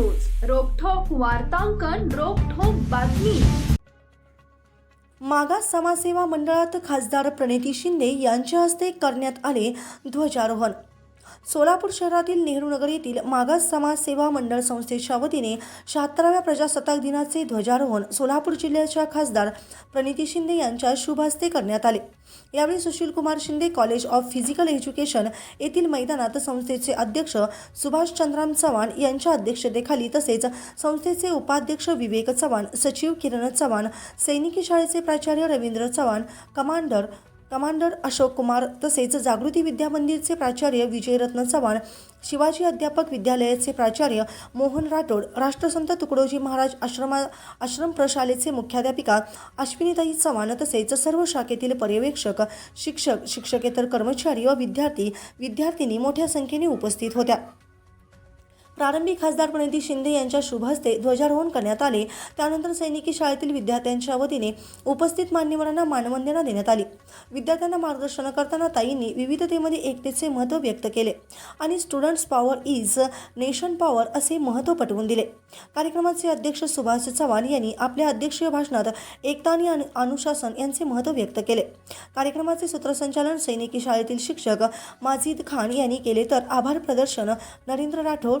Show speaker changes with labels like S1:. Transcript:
S1: News रोकठोक वार्तांकन रोकठोक बातमी.
S2: मागास समाजसेवा मंडळात खासदार प्रणिती शिंदे यांच्या हस्ते करण्यात आले ध्वजारोहण. सोलापूर शहरातील नेहरू नगर येथील मागास समाज सेवा मंडळ संस्थेच्या वतीने शहात्तराव्या प्रजासत्ताक दिनाचे ध्वजारोहण सोलापूर जिल्ह्याच्या खासदार प्रणिती शिंदे यांच्या शुभ हस्ते करण्यात आले. यावेळी Sushil Kumar Shinde college of physical education येथील मैदानात संस्थेचे अध्यक्ष सुभाष चंद्राम चव्हाण यांच्या अध्यक्षतेखाली तसेच संस्थेचे उपाध्यक्ष विवेक चव्हाण सचिव किरण चव्हाण सैनिकी शाळेचे प्राचार्य रवींद्र चव्हाण कमांडर कमांडर अशोक कुमार तसेच जागृती विद्या मंदिरचे प्राचार्य विजयरत्न चव्हाण शिवाजी अध्यापक विद्यालयाचे प्राचार्य मोहन राठोड राष्ट्रसंत तुकडोजी महाराज आश्रमा आश्रम प्रशालेचे मुख्याध्यापिका अश्विनीताई चव्हाण तसेच सर्व शाखेतील पर्यवेक्षक शिक्षक शिक्षकेतर कर्मचारी व विद्यार्थी विद्यार्थिनी मोठ्या संख्येने उपस्थित होत्या. प्रारंभी खासदार प्रणिती शिंदे यांच्या शुभ हस्ते ध्वजारोहण करण्यात आले. त्यानंतर सैनिकी शाळेतील विद्यार्थ्यांच्या वतीने उपस्थित मान्यवरांना मानवंदना देण्यात आली. विद्यार्थ्यांना मार्गदर्शन करताना ताईंनी विविधतेमध्ये एकतेचे महत्त्व व्यक्त केले आणि students power is nation power असे महत्त्व पटवून दिले. कार्यक्रमाचे अध्यक्ष सुभाष चव्हाण यांनी आपल्या अध्यक्षीय भाषणात एकता आणि अनुशासन यांचे महत्त्व व्यक्त केले. कार्यक्रमाचे सूत्रसंचालन सैनिकी शाळेतील शिक्षक माजिद खान यांनी केले. तर आभार प्रदर्शन नरेंद्र राठोड